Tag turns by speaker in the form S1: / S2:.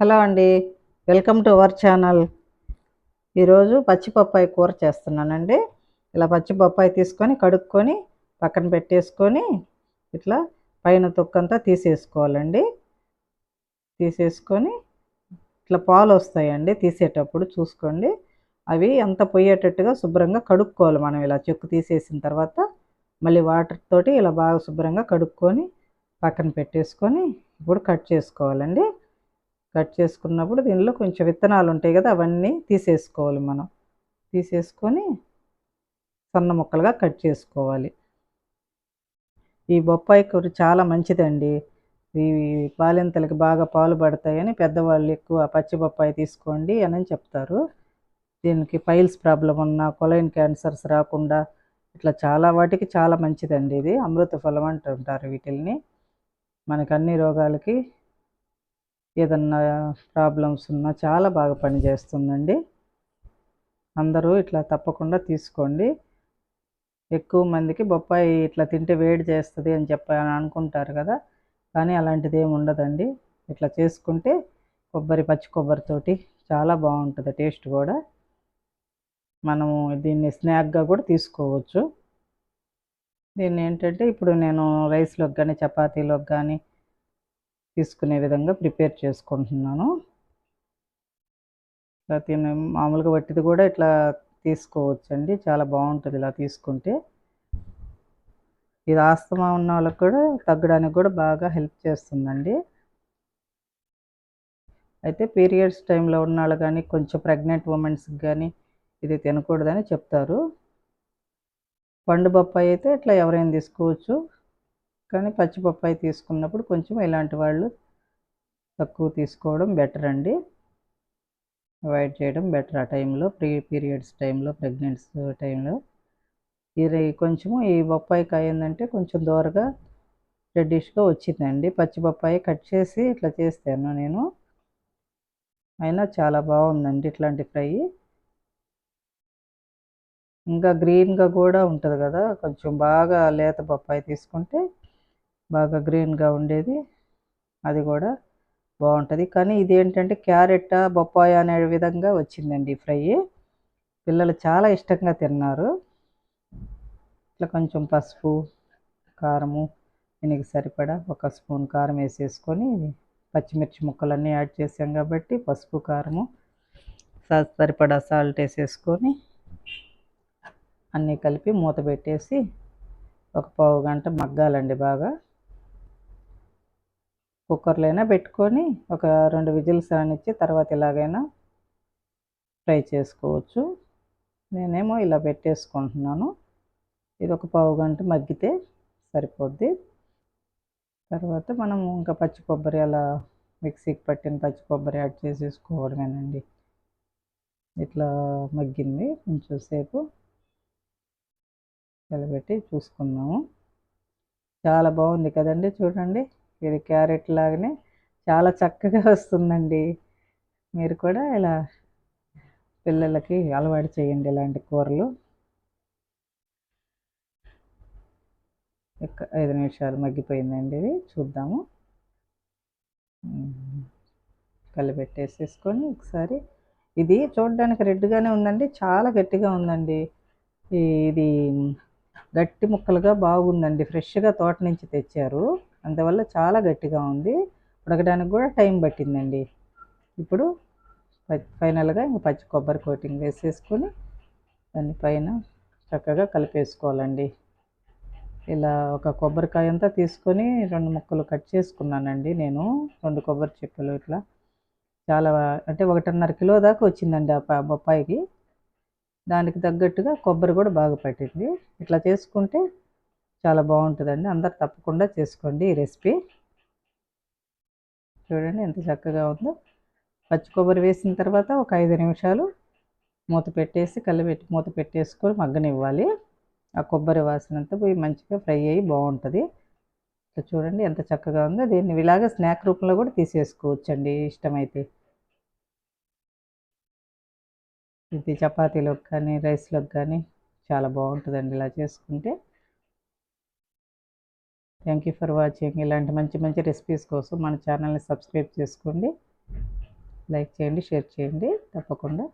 S1: Hello అండి. Welcome to our channel. ఈరోజు పచ్చిపప్పాయి కూర చేస్తున్నానండి. ఇలా పచ్చిపప్పాయి తీసుకొని కడుక్కొని పక్కన పెట్టేసుకొని ఇట్లా పైన తొక్కంతా తీసేసుకోవాలండి. తీసేసుకొని ఇట్లా పాలు వస్తాయండి తీసేటప్పుడు చూసుకోండి. అవి అంత పోయేటట్టుగా శుభ్రంగా కడుక్కోవాలి మనం ఇలా చెక్కు తీసేసిన తర్వాత. మళ్ళీ వాటర్ తోటి ఇలా బాగా శుభ్రంగా కడుక్కొని పక్కన పెట్టేసుకొని ఇప్పుడు కట్ చేసుకోవాలండి. కట్ చేసుకున్నప్పుడు దీనిలో కొంచెం విత్తనాలు ఉంటాయి కదా అవన్నీ తీసేసుకోవాలి మనం. తీసేసుకొని సన్న ముక్కలుగా కట్ చేసుకోవాలి. ఈ బొప్పాయి కూర చాలా మంచిదండి. ఈ బాలింతలకి బాగా పాలు పడతాయని పెద్దవాళ్ళు ఎక్కువ పచ్చి బొప్పాయి తీసుకోండి అని చెప్తారు. దీనికి పైల్స్ ప్రాబ్లం ఉన్న కొలైన్ క్యాన్సర్స్ రాకుండా ఇట్లా చాలా వాటికి చాలా మంచిదండి ఇది. అమృత ఫలం అంటుంటారు వీటిల్ని. మనకు అన్ని రోగాలకి ఏదన్నా ప్రాబ్లమ్స్ ఉన్నా చాలా బాగా పనిచేస్తుందండి అందరూ ఇట్లా తప్పకుండా తీసుకోండి. ఎక్కువ మందికి బొప్పాయి ఇట్లా తింటే వేడి చేస్తుంది అని చెప్పి అని అనుకుంటారు కదా. కానీ అలాంటిది ఏమి ఉండదండి. ఇట్లా చేసుకుంటే కొబ్బరి పచ్చి కొబ్బరితోటి చాలా బాగుంటుంది టేస్ట్ కూడా. మనము దీన్ని స్నాక్గా కూడా తీసుకోవచ్చు. దీన్ని ఏంటంటే ఇప్పుడు నేను రైస్లోకి కానీ చపాతీలోకి కానీ తీసుకునే విధంగా ప్రిపేర్ చేసుకుంటున్నాను. ఇలా తినే మామూలుగా వట్టిది కూడా ఇట్లా తీసుకోవచ్చండి. చాలా బాగుంటుంది ఇలా తీసుకుంటే. ఇది ఆస్తమా ఉన్న వాళ్ళకి కూడా తగ్గడానికి కూడా బాగా హెల్ప్ చేస్తుందండి. అయితే పీరియడ్స్ టైంలో ఉన్న వాళ్ళు కానీ కొంచెం ప్రెగ్నెంట్ ఉమెన్స్కి కానీ ఇది తినకూడదని చెప్తారు. పండు బొప్పాయి అయితే ఇట్లా ఎవరైనా తీసుకోవచ్చు. కానీ పచ్చి బొప్పాయి తీసుకున్నప్పుడు కొంచెం ఇలాంటి వాళ్ళు తక్కువ తీసుకోవడం బెటర్ అండి. అవాయిడ్ చేయడం బెటర్ ఆ టైంలో ప్రీ పీరియడ్స్ టైంలో ప్రెగ్నెన్స్ టైంలో. ఇది కొంచెము ఈ బొప్పాయి కాయ ఏంటంటే కొంచెం దూరగా రెడ్డిష్గా వచ్చిందండి. పచ్చి బొప్పాయి కట్ చేసి ఇట్లా చేస్తాను నేను. అయినా చాలా బాగుందండి ఇట్లాంటి ఫ్రై. ఇంకా గ్రీన్గా కూడా ఉంటుంది కదా కొంచెం బాగా లేత బొప్పాయి తీసుకుంటే బాగా గ్రీన్గా ఉండేది. అది కూడా బాగుంటుంది. కానీ ఇది ఏంటంటే క్యారెట్ బొప్పాయి అనే విధంగా వచ్చిందండి ఫ్రై. పిల్లలు చాలా ఇష్టంగా తిన్నారు. ఇట్లా కొంచెం పసుపు కారము దీనికి సరిపడా ఒక స్పూన్ కారం వేసేసుకొని పచ్చిమిర్చి ముక్కలన్నీ యాడ్ చేసాం కాబట్టి పసుపు కారము సరిపడా సాల్ట్ వేసేసుకొని అన్నీ కలిపి మూత పెట్టేసి ఒక పావు గంట మగ్గాలండి బాగా. కుక్కర్లో అయినా పెట్టుకొని ఒక రెండు విజిల్స్ రానిచ్చి తర్వాత ఇలాగైనా ఫ్రై చేసుకోవచ్చు. నేనేమో ఇలా పెట్టేసుకుంటున్నాను. ఇది ఒక పావు గంట మగ్గితే సరిపోద్ది. తర్వాత మనము ఇంకా పచ్చి కొబ్బరి అలా మిక్సీకి పట్టిన పచ్చి కొబ్బరి యాడ్ చేసేసుకోవడమేనండి. ఇట్లా మగ్గింది. కొంచెం సేపు నిలబెట్టి చూసుకుందాము. చాలా బాగుంది కదండి చూడండి. ఇది క్యారెట్ లాగానే చాలా చక్కగా వస్తుందండి. మీరు కూడా ఇలా పిల్లలకి అలవాటు చేయండి ఇలాంటి కూరలు. ఐదు నిమిషాలు మగ్గిపోయిందండి ఇది. చూద్దాము. కలిపెట్టేసేసుకొని ఒకసారి. ఇది చూడడానికి రెడ్గానే ఉందండి. చాలా గట్టిగా ఉందండి. ఇది గట్టి ముక్కలుగా బాగుందండి. ఫ్రెష్గా తోట నుంచి తెచ్చారు. అందువల్ల చాలా గట్టిగా ఉంది. ఉడకడానికి కూడా టైం పట్టిందండి. ఇప్పుడు ఫైనల్గా ఇంకా పచ్చి కొబ్బరి కోటింగ్ వేసేసుకొని దానిపైన చక్కగా కలిపేసుకోవాలండి. ఇలా ఒక కొబ్బరికాయ అంతా తీసుకొని రెండు ముక్కలు కట్ చేసుకున్నానండి నేను. రెండు కొబ్బరి చెక్కలు ఇట్లా. చాలా అంటే ఒకటిన్నర కిలో దాకా వచ్చిందండి ఆ బొప్పాయికి. దానికి తగ్గట్టుగా కొబ్బరి కూడా బాగా పట్టింది. ఇట్లా చేసుకుంటే చాలా బాగుంటుందండి. అందరు తప్పకుండా చేసుకోండి ఈ రెసిపీ. చూడండి ఎంత చక్కగా ఉందో. పచ్చి కొబ్బరి వేసిన తర్వాత ఒక ఐదు నిమిషాలు మూత పెట్టేసి కలిపెట్టి మూత పెట్టేసుకొని మగ్గనివ్వాలి. ఆ కొబ్బరి వాసనంతా పోయి మంచిగా ఫ్రై అయ్యి బాగుంటుంది. చూడండి ఎంత చక్కగా ఉందో. దీన్ని ఇలాగ స్నాక్ రూపంలో కూడా తీసేసుకోవచ్చండి ఇష్టమైతే. ఇది చపాతీలోకి కానీ రైస్లోకి కానీ చాలా బాగుంటుందండి ఇలా చేసుకుంటే. థ్యాంక్ యూ ఫర్ వాచింగ్ ఇలాంటి మంచి మంచి రెసిపీస్ కోసం మన ఛానల్ని సబ్స్క్రైబ్ చేసుకోండి. లైక్ చేయండి షేర్ చేయండి. తప్పకుండా